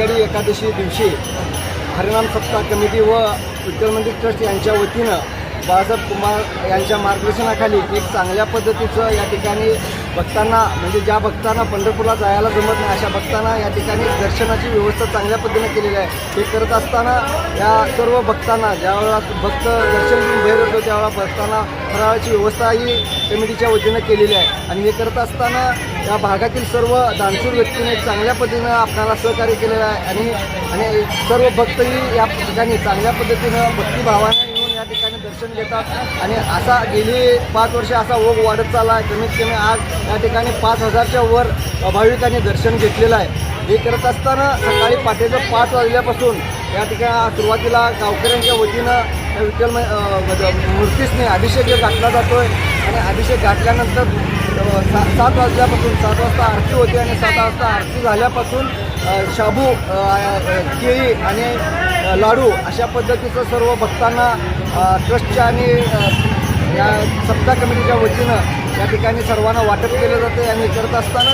आषाढी एकादशी दिवशी हरिनाम सप्ताह कमिटी व विठ्ठल मंदिर ट्रस्ट यांच्या वतीनं बाळासाहेब कुमार यांच्या मार्गदर्शनाखाली एक चांगल्या पद्धतीचं या ठिकाणी भक्तांना म्हणजे ज्या भक्तांना पंढरपूरला जायला जमत नाही अशा भक्तांना या ठिकाणी दर्शनाची व्यवस्था चांगल्या पद्धतीने केलेली आहे. हे करत असताना या सर्व भक्तांना ज्यावेळेला भक्त दर्शन घेऊन भेट होतो त्यावेळेला भक्तांना फराळाची व्यवस्थाही कमिटीच्या वतीनं केलेली आहे. आणि हे करत असताना या भागातील सर्व दानशूर व्यक्तीने चांगल्या पद्धतीनं आपल्याला सहकार्य केलेलं आहे आणि आणि सर्व भक्तही या ठिकाणी चांगल्या पद्धतीनं भक्तिभावाने येऊन या ठिकाणी दर्शन घेतात. आणि असा गेली पाच वर्ष असा ओघ वाढत चालला आहे. कमीत कमी आज या ठिकाणी पाच हजारच्या वर भाविकांनी दर्शन घेतलेलं आहे. हे करत असताना सकाळी पाठीचं पाच वाजल्यापासून या ठिकाणी सुरुवातीला गावकऱ्यांच्या वतीनं विठ्ठल मूर्तीसने अभिषेक घातला जातोय. आणि अभिषेक घातल्यानंतर सा सात वाजल्यापासून सात वाजता आरती होते आणि सात वाजता आरती झाल्यापासून शाबू केळी आणि लाडू अशा पद्धतीचं सर्व भक्तांना ट्रस्टच्या आणि या सप्ताह कमिटीच्या वतीनं या ठिकाणी सर्वांना वाटप केलं जाते आणि करत असताना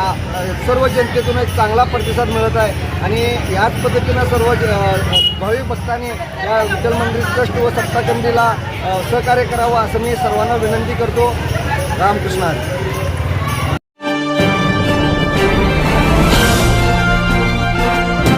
आ- अ, सर्व जनतेतून एक चांगला प्रतिसाद मिळत आहे. आणि याच पद्धतीनं सर्व भाविक भक्तांनी या विठ्ठल मंदिर ट्रस्ट व सप्ताह कमिटीला सहकार्य करावं असं मी सर्वांना विनंती करतो. రామకృష్ణ